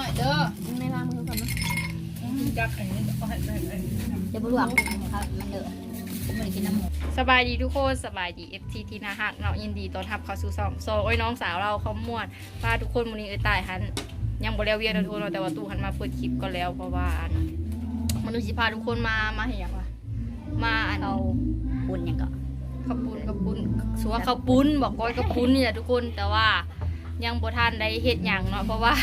หน่อยเด้อไม่ล้างมือก่อนนะจักอันนี้เอาให้ให้ให้เดี๋ยวบลวกนะครับมันเดือดมันกินน้ำหมูสบายดีทุกคนสบายดี FT ที่นาฮักเนาะยินดีต้อนรับเข้าสู่ซองโซโอ้ยน้องสาวเราเขาม่วนพาทุกคนวันนี้เอ้ยตายหันยังบ่แล้วเวียนนะทุกคนเนาะแต่ว่าตู้หันมาเปิดคลิปก็แล้วเพราะว่าอันมันดูสิพาทุกคนมามาเห็นยังวะมาอันเอาปุนอย่างก็ข้าวปุ้นข้าวปุ้นสัวข้าวปุ้นบอกก้อยข้าวปุ้นนี่แหละทุกคนแต่ว่ายังบ่ทันได้เฮ็ดหยังเนาะเพราะว่า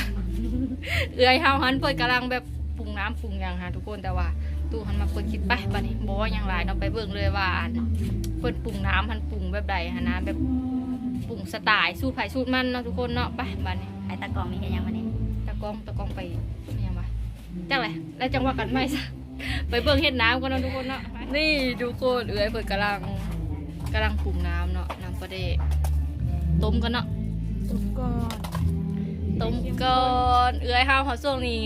เอื้อยเฮาหันเพิ่นกำลังแบบปรุงน้ำปรุงหยังหาทุกคนแต่ว่าตู้หันมาเปิดคลิปไปบัดนี้บ่ว่าหยังหลายเนาะไปเบิ่งเลยว่าอันเพิ่นปรุงน้ำหันปรุงแบบใดหันนะแบบปรุงสไตล์สูตรไผสูตรมันเนาะทุกคนเนาะไปบัดนี้ไอ้ตะกองนี่แค่ยังวันนี้ตะกล้องตะกล้องไปไม่ยังวะจังไรแล้วจังว่ากันไหมซะไปเบิ่งเฮ็ดน้ำกันเนาะทุกคนเนาะนี่ทุกคนเอื้อยเพิ่นกำลังกำลังปรุงน้ำเนาะน้ำปลาเดะต้มกันเนาะตุ๊กก่อน ต้มก่อนเอื้อยห้าวเขาช่วงนี้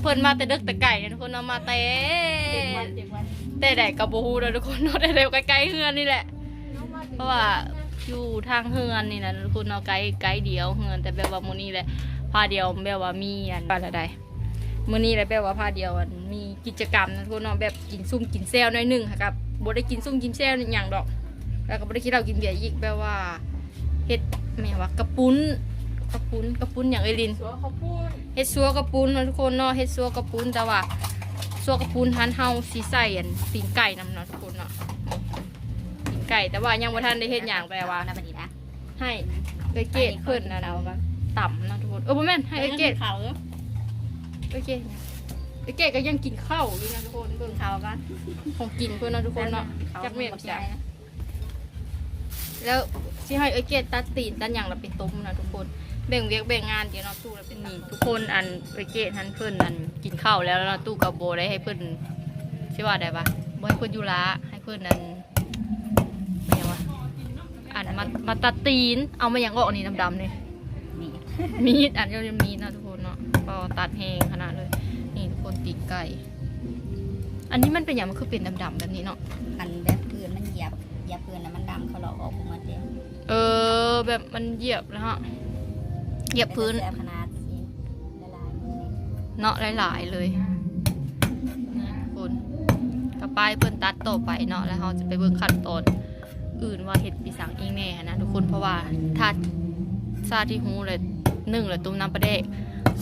เพิ่นมาแต่เด็กแต่ไก่เนี่ยทุกคนเนาะมาแต่เจ็ดวันเจ็ดวันแต่ใดกับโบฮูเนาะทุกคนเนาะแต่เร็วใกล้ๆเฮือนนี่แหละ เพราะว่าอยู่ทางเฮือนนี่นะทุกคนเนาะไกลไกลเดียวเฮือนแต่แบบว่ามื้อนี้แหละพาเดียวแบบว่ามีอันอะไรมื้อนี้แหละแบบว่าพาเดียวอันมีกิจกรรมนะทุกคนเนาะแบบกินซุ่มกินแซวหน่อยหนึงค่ะครับบ่ได้กินซุ่มกินแซวอย่างดอก แล้วก็บ่ได้กินเหล้ากินเบียร์อีกแบบว่าเฮ็ดแม่ว่ากระปุ้น กระปุ้นกระปุ้นอย่างเอยลินสัวเขาพูดเฮ็ดซัวกระปุ้นเนาะทุกคนเนาะเฮ็ดซัวกระปุ้นแต่ว่าซัวกระปุ้นทันเฮาสิใส่อันตีนไก่นำเนาะทุกคนเนาะตีนไก่แต่ว่ายังบ่ทันได้เฮ็ดหยังแปลว่าน้ำมันดีนะให้เอเกตเพิ่นนะเราก็ต่ำเนาะทุกคนเออบ่แม่นให้เอเกตเขาเออเอเกตเอเกตก็ยังกินข้าวอยู่นะทุกคนเบิ่งเขากันของกินเพิ่นเนาะทุกคนเนาะจักเม็ดจ้ะจ้ะแล้วสิให้เอเกตตัดตีนตัดหยังเราไปต้มนะทุกคน แบ่งเวียกแบ่งงานเดี๋ยวเนาะตู้เราเป็นนี่ทุกคนอันเอเกตทันเพิ่นอันกินข้าวแล้วแล้วเนาะตู้กับโบได้ให้เพิ่นสิว่าได้ปะบ่ให้เพิ่นอยู่ละให้เพิ่นอันเป็นหยังวะอันมามาตัดตีน เอามาหยังออกนี่ดำๆนี่นี่มีดอันเดียวจะมีดนะทุกคนเนาะก็ตัดแหงขนาดเลย นี่ทุกคนปีกไก่ อันนี้มันเป็นอย่างมันคือเป็นดำๆแบบนี้เนาะอันแบบพื้นมันเหยียบเหยียบพื้นแล้วมันดำเขาหลอกออกพวกมันเดียวเออ แบบมันเหยียบนะฮะ เหยียบพื้น ขนาดนี้ละลายมือนี่เนาะหลายๆเลยนี่ทุกคนกระป้ายเพิ่นตัดต่อไปเนาะแล้วเราจะไปเบิ่งขั้นตอนอื่นว่าเห็ดปีสังอีกแน่นะทุกคนเพราะว่าถ้าซาที่หูเลยหนึ่งเลยตุ้มน้ำปลาเดะ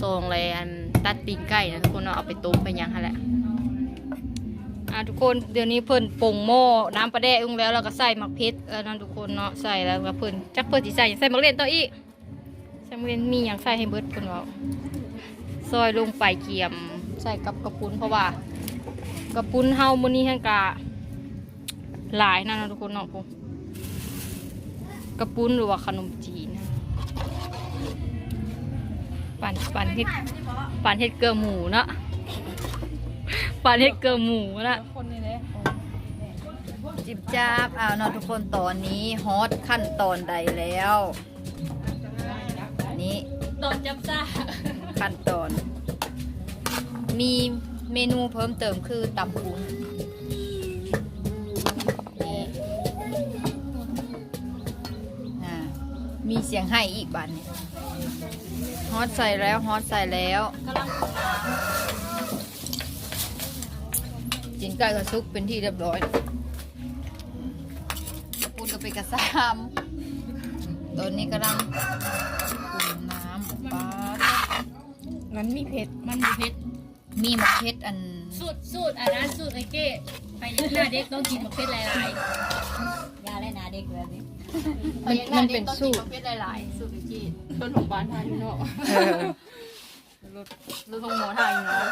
สองเลยอันตัดตีนไก่นะทุกคนเนาะเอาไปตุ้มไปยังฮะแหละอะทุกคนเดี๋ยวนี้เพิ่นปรุงหม้อน้ำปลาแดะลงแล้วเราก็ใส่หมักเพชรแล้วนั่นทุกคนเนาะใส่แล้วก็เพิ่นจักเพิ่นสิใส่หยังใส่หมักเล่นต่ออีก ใส่หมักเล่นมีหยังใส่ให้เบิดเพิ่นเว้าซอยลงไปเกียมใส่กับกระปุ้นเพราะว่า กระปุ้นเฮามื้อนี้แฮงกะหลายนั่นนะทุกคนเนาะพวกกระปุ้นหรือว่าขนมจีน ปั่นปั่นเฮ็ดปั่นเฮ็ดเกลือหมูเนาะปั่นเฮ็ดเกลือหมูนะคนนี่เลยจิบจ้าบเอาเนาะทุกคนตอนนี้ฮอตขั้นตอนใดแล้ว ตอนจับซ่าขั้นตอน มีเมนูเพิ่มเติมคือตำปูนนี่อ่ามีเสียงให้อีกบันนี่ยฮอตใส่แล้วฮอตใส่แล้วกำลังจินไก่กับซุปเป็นที่เรียบร้อยปูนก็ไปกระซามตอนนี้กำลังปรุงน้ำปลา นั้นมีเผ็ด มันมีเพชรมีมะเขืออันสูตรสูตรอันนั้นสูตรไอเก้ไปหน้าเด็กต้องกินมะเพชรหลายยาและนาเด็กแบบนี้ๆมันมันเป็นสูตร มะเพชรหลายๆสูตรไอเก้ต้นของบ้านทานอยู่เนาะรถรถของหมอไทยเนาะ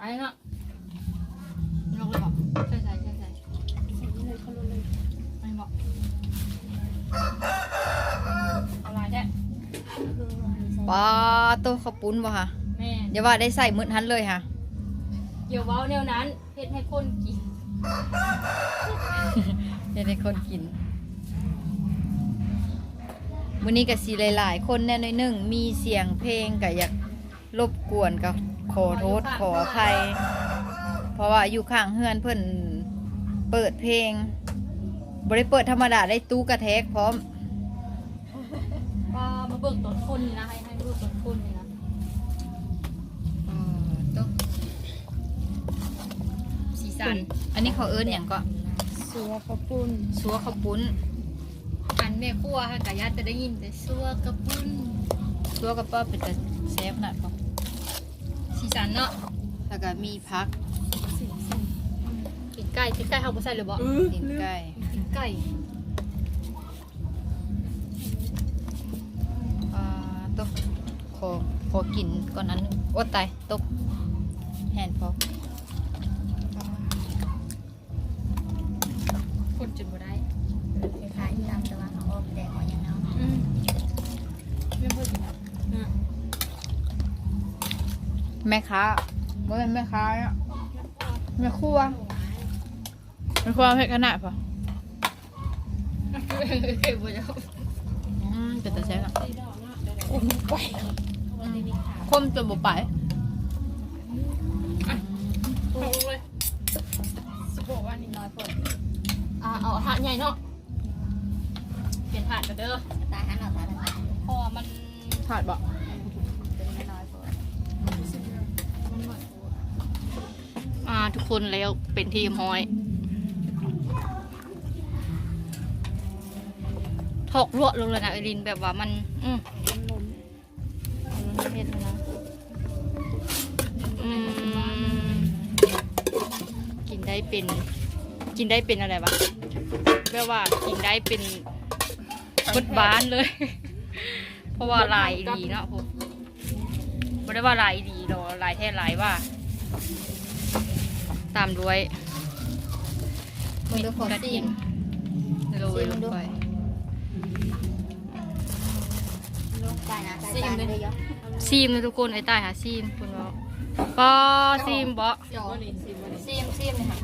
ไอ้เนาะลงเลยบอกใช่ใช่ใช่ใช่ไม่บอกอะไรแท้ ปลาโตวข้าวปุ้นบ่ค่ะแม่อย่าว่าได้ใส่มืดหันเลยค่ะเดี๋ยวเว้าแนวนั้นเพชรให้คนกินจะได้คนกินมื้อนี้ก็สีหลายๆ คนแน่หน่อยหนึงมีเสียงเพลงก็อยากรบกวนก็ขอโทษขออภัย เพราะว่าอยู่ข้างเฮือนเพิ่นเปิดเพลงบ่ได้เปิดธรรมดาได้ตู้กระแทกพร้อม ปลามาเบิกต้นคนนี่นะให้ให้เบิกต้นคนนี่นะอ๋อตุ๊กสีสัน อันนี้เขาเอิ้นอย่างก็สัวกระปุ้นซัวข้าวปุ้นอันแม่ครัวค่ะกะยาจะได้ยินแต่ซัวกระปุ้นซัวกับป้าเป็นแต่แซ่บขนาดปะสีสันเนาะแล้วก็มีพักกินไก่กินไก่เขาบ่ใส่เลยบ่ตีนไก่กินไก่ อขอกินก่อนอันหนึงโอ้ตายตกแฮนพอคนจนบ่ได้คล้ายๆตามแต่ว่าเขาออกแดงมาอย่างนั้นอืมไม่เพิ่นนะแม่ค้าบ่เป็นแม่ค้าอะแม่ครัวแม่ครัวเผ็ดขนาดปะเก็บไว้แล้วอืมเป็นแต่แซ่บอะอุ้มไป คมจนบ่ไปเอาเลยสบอกว่านี่น้อยพออ่าเอาถาดใหญ่เนาะเปลี่ยนถาดกันเด้อตายหันเราตายตายเพราะว่ามันถาดบ่เป็นไม่น้อยพออ่าทุกคนแล้วเป็นทีมห้อยถอกลวกลงเลยนะไอรินแบบว่ามัน อืมมัน เผ็ดนะอืมกินได้เป็น กินได้เป็นอะไรวะแบบว่ากินได้เป็นบดบานเลย เพราะว่าลายดีเนาะผมไม่ได้ว่าลายดีหรอกลายแท้ลายว่า ตามด้วยมันดูขอกระซีเทียมมโรยลงไปลูกตายนะตายตายเลยเยอะ ซีมนะทุกคนไอ้ใต้หาซีมคุณบอกปอซีมบอเดี๋ยวนี่สิวันนี้ซีมซีมเลยค่ะ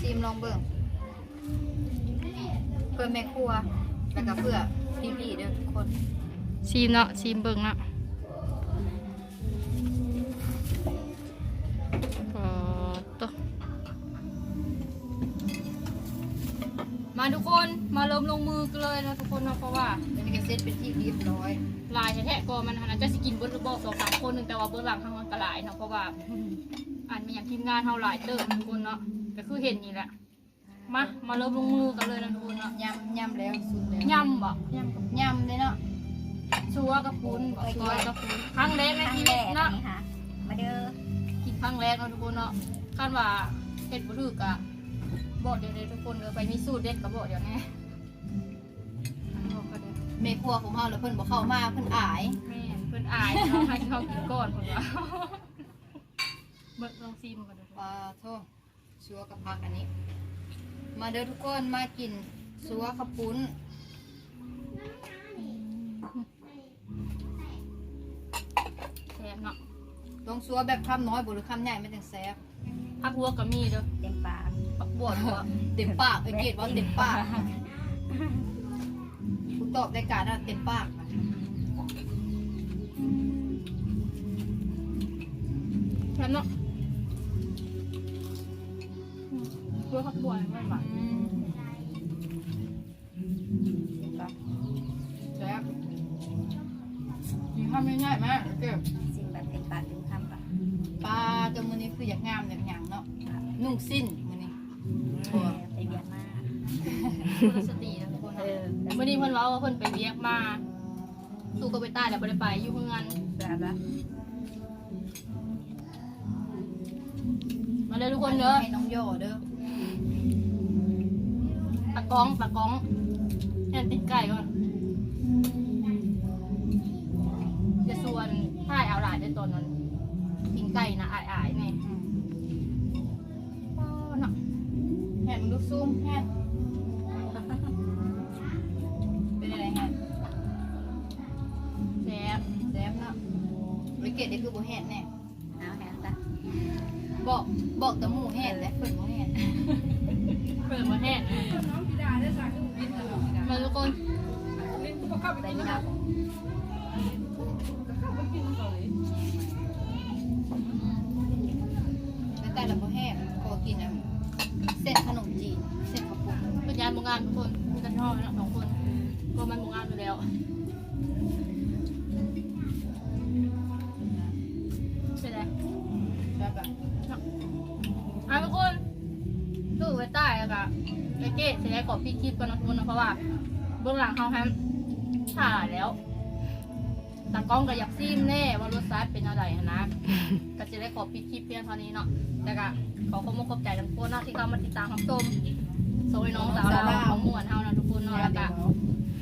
ซีมลองเบิ่งเพื่อแม่ครัวแล้วก็เพื่อพี่ๆเด้อทุกคนซีมเนาะซีมเบิ่งเนาะ มาทุกคนมาเริ่มลงมือกันเลยนะทุกคนเนาะเพราะว่าอันนี้ก็เซตเป็นที่เรียบร้อยลายแท้ๆก็มันหันจะสิกินเบิร์ดหรือบอกสองสามคนหนึงแต่ว่าเบิร์ดหลังทางมันกระหลายเนาะเพราะว่าอันมีอย่างทีมงานเท่าหลายเติมทุกคนเนาะก็คือเห็นนี่แหละมามาเริ่มลงมือกันเลยนะทุกคนเนาะยำยำแล้วสุดแล้วยำบ่ยำกับยำเลยเนาะชัวกับปุ้นบ่ชัวกับปุ้นครั้งแรกในครั้งชีแรวิตกเนาะนี่ค่ะมาเด้อกินครั้งแรกเนาะทุกคนเนาะคาดว่าเฮ็ดบ่ถูกอะ บอกเดี๋ยวเลยทุกคนเด้อไปมีสูตรเด็ดก็บอกเดี๋ยวแน่บอกเขาเด้อแม่ครัวของเฮาแล้วเพิ่นบ่เข้ามาเพิ่นอาย แม่เพิ่นอายเนาะให้เขากินก่อนเพิ่นว่าเบิกลองซีมกันเด้อปลาโทชัวกับผักอันนี้ มาเด้อทุกคนมากินซัวข้าวปุ้นแซ่บเนาะต้องซัวแบบคำน้อยบ่หรือคำใหญ่ไม่ต้องแซ่บผักบัวก็มีเด้อ เต็มปากผัก บัวเนาะเต็มปากไอ้เกดว่าเต็มปากกูตอบรายการอะเต็มปากอะแซ่บเนาะบัวผักบัวไม่หวานอืมเต็มปากแซ่บมีคำง่ายๆมากเก็บสิ่งแบบเต็มปากเต็มคำปะปลาจนมื้อนี้คืออยากงามอยากหยังเนาะนุ่งสิ้นมื้อนี้ ไปเบียดมาก คน สตินะทุกคนเอเนาะอวันนี้เพิ่นเว้าว่าเพิ่นไปเรียกมาสู้ก็ไปใต้แล้วบ่ได้ไปอยู่เมืองแบบว่ามาเลยทุกคนเด้อให้น้องโยเด้อปลากองปลากองแค่ติดไก่ก่อนจะส่วนท่ายเอาหลายได้ตอนนั้นกินไก่นะอายอายๆแม่ป้อเนาะแฮนมึงดูซูมแฮนเป็น เกตนี่คือบ่แฮนแน่เอาแฮนซะบอกบอกแต่หมูแฮนและเพิ่นบ่แฮนเปิดมาแห้งมาทุกคนไปไม่ได้แต่แต่ละบ่แฮนขอกินอะเส้นขนมจีนเส้นข้าวปุ้นเป็นยานโรงงานทุกคนมีกันชอบเนาะสองคนก็มันโรงงานอยู่แล้ว เแบบแบบอะทุกคนดูไว้ใต้แล้วก็ไอเก้จะได้ขอพี่คลิปกันนะทุกคนนะเพราะว่าเบื้องหลังเขาแฮมถ่ายแล้วตากล้องก็อยากซีมแน่ว่ารสชาติเป็นอะไรนะก็จะได้ขอพี่คลิปเพียงเท่านี้เนาะแต่ก็ขอขอบคุณขอบใจทุกคนเนาะที่เข้ามาติดตามรับชมโซยน้องสาวเราของม่วนเฮานะทุกคนเนาะแล้วก็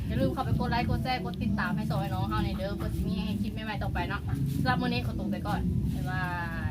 อย่าลืมเข้าไปกดไลค์กดแชร์กดติดตามให้โซยน้องเฮาในอยเด้อเพื่อจะมีให้คลิปใหม่ๆต่อไปเนาะสำหรับมื้อนี้ขอตัวไปก่อน là